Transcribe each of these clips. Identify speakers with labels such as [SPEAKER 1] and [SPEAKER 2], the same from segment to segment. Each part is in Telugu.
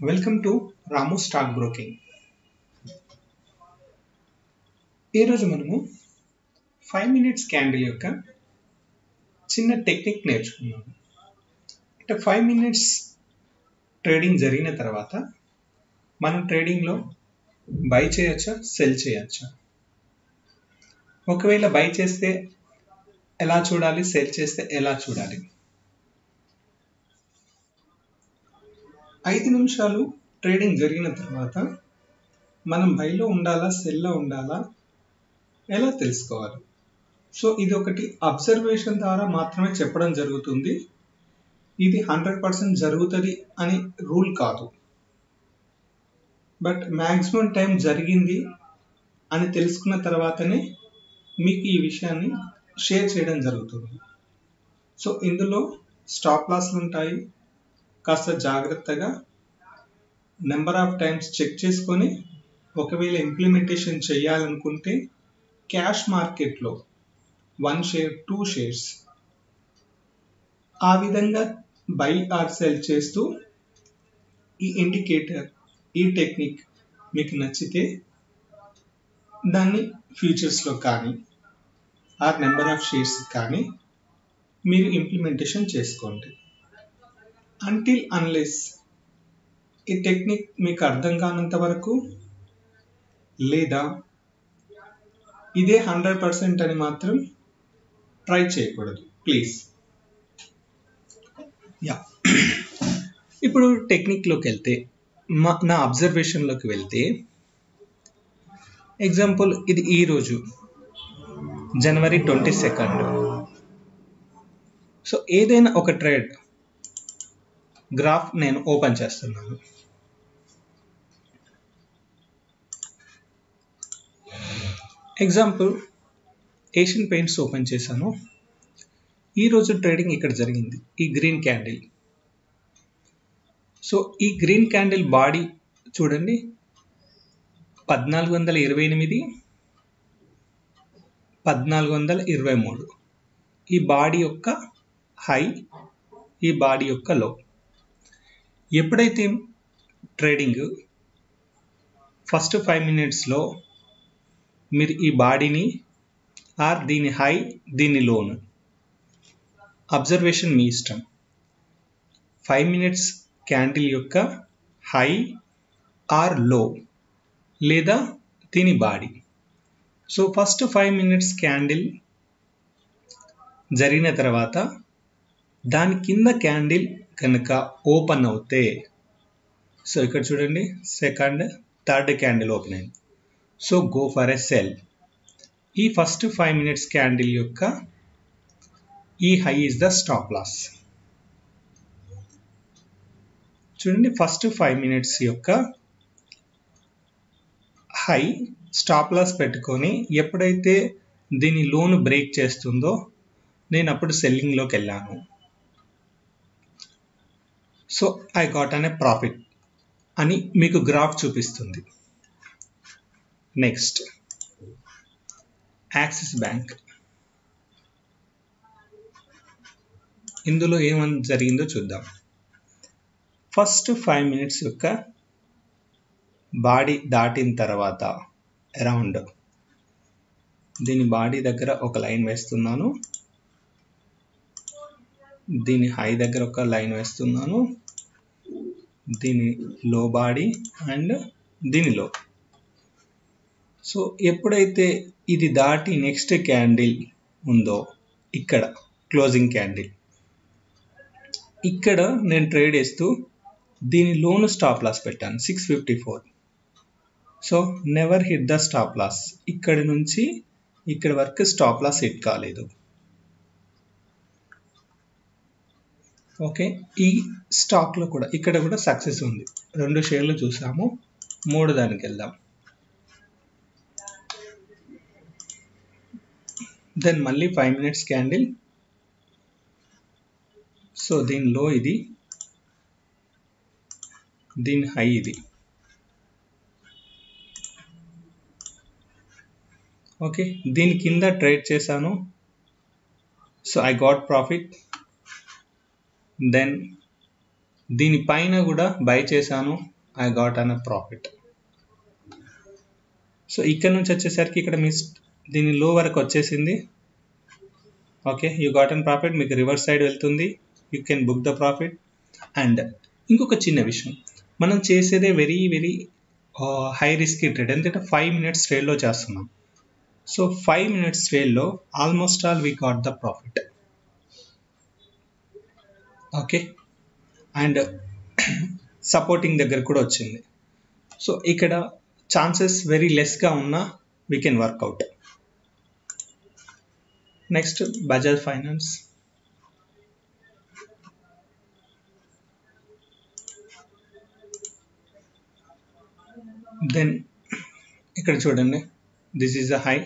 [SPEAKER 1] Welcome to Ramu stock broking ఈరోజు మనము ఫైవ్ మినిట్స్ క్యాండిల్ యొక్క చిన్న టెక్నిక్ నేర్చుకున్నాము అంటే ఫైవ్ మినిట్స్ ట్రేడింగ్ జరిగిన తర్వాత మనం ట్రేడింగ్లో బై చేయొచ్చా సెల్ చేయొచ్చా? ఒకవేళ బై చేస్తే ఎలా చూడాలి సెల్ చేస్తే ఎలా చూడాలి? ఐదు నిమిషాలు ట్రేడింగ్ జరిగిన తర్వాత మనం బైలో ఉండాలా సెల్లో ఉండాలా ఎలా తెలుసుకోవాలి? సో ఇది ఒకటి అబ్జర్వేషన్ ద్వారా మాత్రమే చెప్పడం జరుగుతుంది. ఇది హండ్రెడ్ పర్సెంట్ జరుగుతుంది అని రూల్ కాదు. బట్ మ్యాక్సిమం టైం జరిగింది అని తెలుసుకున్న తర్వాతనే మీకు ఈ విషయాన్ని షేర్ చేయడం జరుగుతుంది. సో ఇందులో స్టాప్ లాస్లు ఉంటాయి కాస్త జాగ్రత్తగా నెంబర్ ఆఫ్ టైమ్స్ చెక్ చేసుకొని ఒకవేళ ఇంప్లిమెంటేషన్ చేయాలనుకుంటే క్యాష్ మార్కెట్లో వన్ షేర్ టూ షేర్స్ ఆ విధంగా బై ఆర్ సెల్ చేస్తూ ఈ ఇండికేటర్ ఈ టెక్నిక్ మీకు నచ్చితే దాన్ని ఫ్యూచర్స్లో కానీ ఆర్ నెంబర్ ఆఫ్ షేర్స్ కానీ మీరు ఇంప్లిమెంటేషన్ చేసుకోండి. అంటిల్ అన్లెస్ ఈ టెక్నిక్ మీకు అర్థం కానంత వరకు లేదా ఇదే హండ్రెడ్ పర్సెంట్ అని మాత్రం ట్రై చేయకూడదు. ప్లీజ్ యా ఇప్పుడు టెక్నిక్లోకి వెళ్తే మా నా అబ్జర్వేషన్లోకి వెళ్తే ఎగ్జాంపుల్ ఇది ఈరోజు జనవరి ట్వంటీ సెకండ్. సో ఏదైనా ఒక ట్రేడ్ గ్రాఫ్ నేను ఓపెన్ చేస్తున్నాను. ఎగ్జాంపుల్ ఏషియన్ పెయింట్స్ ఓపెన్ చేశాను. ఈరోజు ట్రేడింగ్ ఇక్కడ జరిగింది. ఈ గ్రీన్ క్యాండిల్ సో ఈ గ్రీన్ క్యాండిల్ బాడీ చూడండి. పద్నాలుగు వందల ఇరవై ఎనిమిది పద్నాలుగు వందల ఇరవై మూడు. ఈ బాడీ యొక్క హై ఈ బాడీ యొక్క లో ఎప్పుడైతే ట్రేడింగ్ ఫస్ట్ ఫైవ్ మినిట్స్లో మీరు ఈ బాడీని ఆర్ దీని హై దీని లోన్ అబ్జర్వేషన్ మీ ఇష్టం. ఫైవ్ మినిట్స్ క్యాండిల్ యొక్క హై ఆర్లో లేదా దీని body. So first five minutes candle జరిగిన తర్వాత దాని కింద క్యాండిల్ కనుక ఓపెన్ అవుతే సో ఇక్కడ చూడండి సెకండ్ థర్డ్ క్యాండిల్ ఓపెన్ అయింది. So go for a sell ఈ ఫస్ట్ ఫైవ్ మినిట్స్ క్యాండిల్ యొక్క ఈ high is the stop loss చూడండి ఫస్ట్ ఫైవ్ మినిట్స్ యొక్క హై స్టాప్ లాస్ పెట్టుకొని ఎప్పుడైతే దీని లోన్ బ్రేక్ చేస్తుందో నేను అప్పుడు సెల్లింగ్లోకి వెళ్ళాను. సో ఐ గాట్ అనే ప్రాఫిట్ అని మీకు గ్రాఫ్ చూపిస్తుంది. Next Axis Bank. ఇందులో ఏమని జరిగిందో చూద్దాం. ఫస్ట్ ఫైవ్ మినిట్స్ యొక్క బాడీ దాటిన తర్వాత అరౌండ్ దీని బాడీ దగ్గర ఒక లైన్ వేస్తున్నాను. దీని హై దగ్గర ఒక లైన్ వేస్తున్నాను. దీని లో బాడీ అండ్ దీని లో సో ఎప్పుడైతే ఇది దాటి నెక్స్ట్ క్యాండిల్ ఉందో ఇక్కడ క్లోజింగ్ క్యాండిల్ ఇక్కడ నేను ట్రేడ్ వేస్తూ దీని లోన్ స్టాప్ లాస్ పెట్టాను six fifty four so never hit the stop loss ఇక్కడ నుంచి ఇక్కడ వరకు స్టాప్ లాస్ హిట్ కాలేదు. ఓకే. ఈ స్టాక్లో కూడా ఇక్కడ కూడా సక్సెస్ ఉంది. రెండు షేర్లు చూసాము. మూడు దానికి వెళ్దాం. దెన్ మళ్ళీ ఫైవ్ మినిట్స్ క్యాండిల్ సో దీని లో ఇది. దీని హై ఇది. ఓకే దీని కింద ట్రేడ్ చేశాను. So I got profit then దీనిపైన కూడా బై చేశాను. I got an profit so ఇక్కడ నుంచి వచ్చేసరికి ఇక్కడ మీ దీని లో వరకు వచ్చేసింది. Okay you got an profit మీకు రివర్స్ సైడ్ వెళ్తుంది. You can book the profit and ఇంకొక చిన్న విషయం. మనం చేసేదే very very high risk trade ఎందుకంటే ఫైవ్ మినిట్స్ ట్రేడ్లో చేస్తున్నాం. So five minutes ట్రేడ్లో almost all we got the profit okay and supporting దగ్గర కూడా వచ్చింది. సో ఇక్కడ ఛాన్సెస్ వెరీ లెస్గా ఉన్నా we can work out next Bajaj Finance then ఇక్కడ చూడండి. దిస్ ఈజ్ అ హై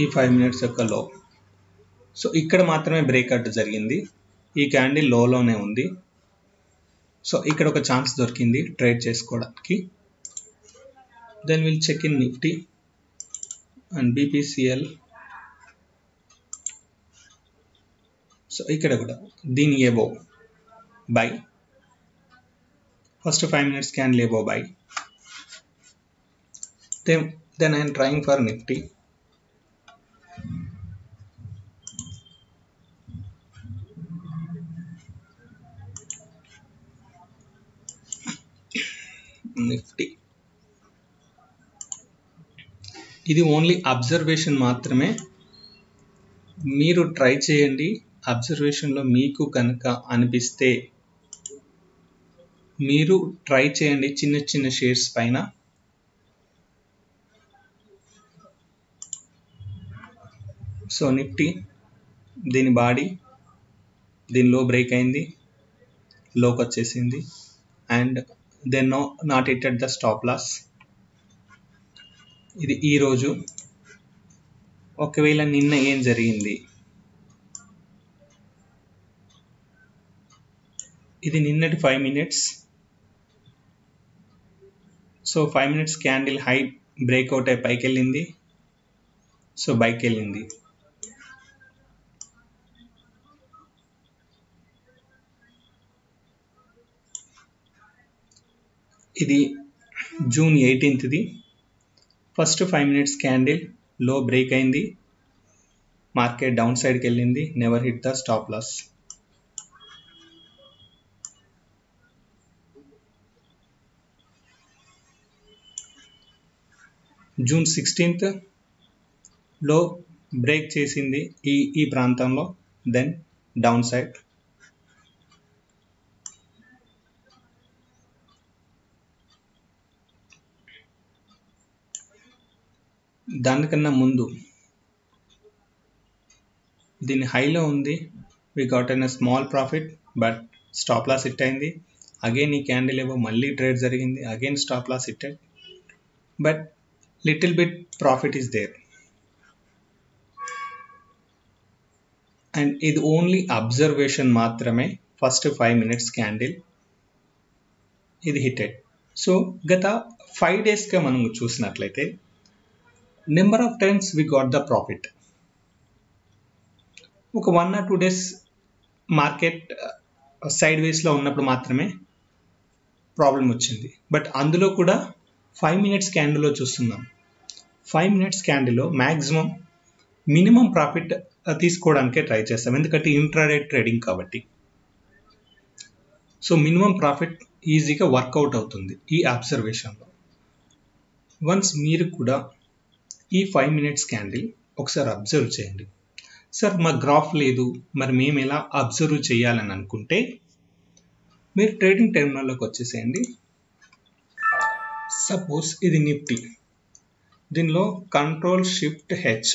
[SPEAKER 1] ఈ ఫైవ్ మినిట్స్ యొక్క లో సో ఇక్కడ మాత్రమే బ్రేక్అట్ జరిగింది. ఈ క్యాండిల్ లోలోనే ఉంది. సో ఇక్కడ ఒక ఛాన్స్ దొరికింది ట్రేడ్ చేసుకోవడానికి. Then will check in Nifty and BPCL so ఇక్కడ కూడా. దీని above buy first five minutes candle above buy then then I'm trying for Nifty Nifty ఇది ఓన్లీ అబ్జర్వేషన్ మాత్రమే. మీరు ట్రై చేయండి. అబ్జర్వేషన్లో మీకు కనుక అనిపిస్తే మీరు ట్రై చేయండి చిన్న చిన్న షేర్స్ పైన. సో నిఫ్టీ దీని బాడీ దీనిలో బ్రేక్ అయింది లోకి వచ్చేసింది. And then no not it at the stop loss ఇది ఈరోజు ఒకవేళ నిన్న ఏం జరిగింది? ఇది నిన్నటి five minutes so five minutes candle high breakout అయి పైకి వెళ్ళింది సో బైక్ వెళ్ళింది. ఇది జూన్ ఎయిటీన్త్ది ఫస్ట్ ఫైవ్ మినిట్స్ క్యాండిల్లో బ్రేక్ అయింది. మార్కెట్ డౌన్ సైడ్కి వెళ్ళింది. Never hit the stop loss June సిక్స్టీన్త్లో break చేసింది ఈ ఈ ప్రాంతంలో దెన్ డౌన్ సైడ్ దానికన్నా ముందు. దీని హైలో ఉంది we got an small profit but stop loss hit అయింది. అగైన్ ఈ క్యాండిల్ ఏవో మళ్ళీ ట్రేడ్ జరిగింది again stop loss hit but little bit profit is there and ఇది ఓన్లీ అబ్జర్వేషన్ మాత్రమే ఫస్ట్ ఫైవ్ మినిట్స్ క్యాండిల్ ఇది హిటెడ్ సో గత ఫైవ్ డేస్గా మనం చూసినట్లయితే number of times we got the profit ఒక one or two days market side వేస్లో ఉన్నప్పుడు మాత్రమే ప్రాబ్లం వచ్చింది. బట్ అందులో కూడా ఫైవ్ మినిట్స్ క్యాండిల్లో చూస్తున్నాం. ఫైవ్ మినిట్స్ క్యాండిల్లో మ్యాక్సిమం మినిమం ప్రాఫిట్ తీసుకోవడానికే ట్రై చేస్తాం. ఎందుకంటే ఇంట్రాడే ట్రేడింగ్ కాబట్టి. సో మినిమం ప్రాఫిట్ ఈజీగా వర్కౌట్ అవుతుంది ఈ అబ్జర్వేషన్లో వన్స్ మీరు కూడా ఈ ఫైవ్ మినిట్స్ క్యాండిల్ ఒకసారి అబ్జర్వ్ చేయండి. సార్ మా గ్రాఫ్ లేదు. మరి మేము ఎలా అబ్జర్వ్ చేయాలని అనుకుంటే మీరు ట్రేడింగ్ టెర్మినల్లోకి వచ్చేసేయండి. సపోజ్ ఇది నిఫ్టీ దీనిలో కంట్రోల్ షిఫ్ట్ హెచ్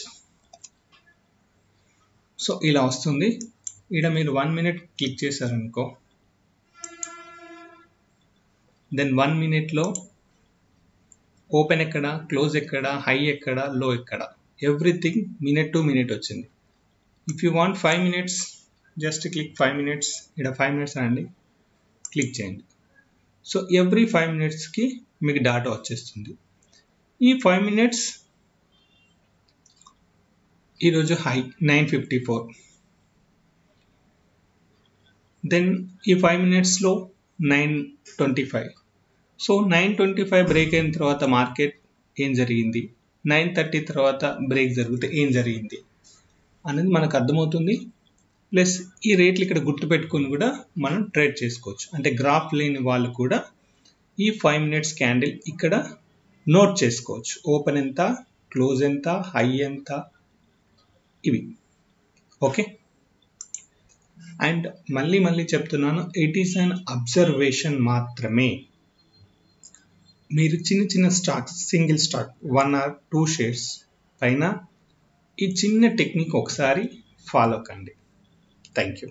[SPEAKER 1] సో ఇలా వస్తుంది. ఇక్కడ మీరు వన్ మినిట్ క్లిక్ చేశారనుకో దెన్ వన్ మినిట్లో ఓపెన్ ఎక్కడ క్లోజ్ ఎక్కడ హై ఎక్కడ లో ఎక్కడ. ఎవ్రీథింగ్ మినిట్ టు మినిట్ వచ్చింది. If you want five minutes just click five minutes ఇక్కడ ఫైవ్ మినిట్స్ అండి క్లిక్ చేయండి. సో ఎవ్రీ ఫైవ్ మినిట్స్కి మీకు డాటా వచ్చేస్తుంది. ఈ ఫైవ్ మినిట్స్ ఈరోజు high nine fifty four then ఈ ఫైవ్ మినిట్స్లో nine twenty five so nine twenty five break అయిన తర్వాత మార్కెట్ ఏం జరిగింది? నైన్ థర్టీ తర్వాత బ్రేక్ జరిగితే ఏం జరిగింది? అనేది మనకు అర్థమవుతుంది. ప్లస్ ఈ రేట్లు ఇక్కడ గుర్తుపెట్టుకుని కూడా మనం ట్రేడ్ చేసుకోవచ్చు. అంటే గ్రాఫ్ లేని వాళ్ళు కూడా ఈ ఫైవ్ మినిట్స్ క్యాండిల్ ఇక్కడ నోట్ చేసుకోవచ్చు. ఓపెన్ ఎంత క్లోజ్ ఎంత హై ఎంత? ఇవి. ఓకే? అండ్ మళ్ళీ మళ్ళీ చెప్తున్నాను ఇట్ ఈస్ అన్ అబ్జర్వేషన్ మాత్రమే. మీరు చిన్న చిన్న stocks single stock one or two shares పైన ఈ చిన్న టెక్నిక్ ఒకసారి ఫాలో కండి. Thank you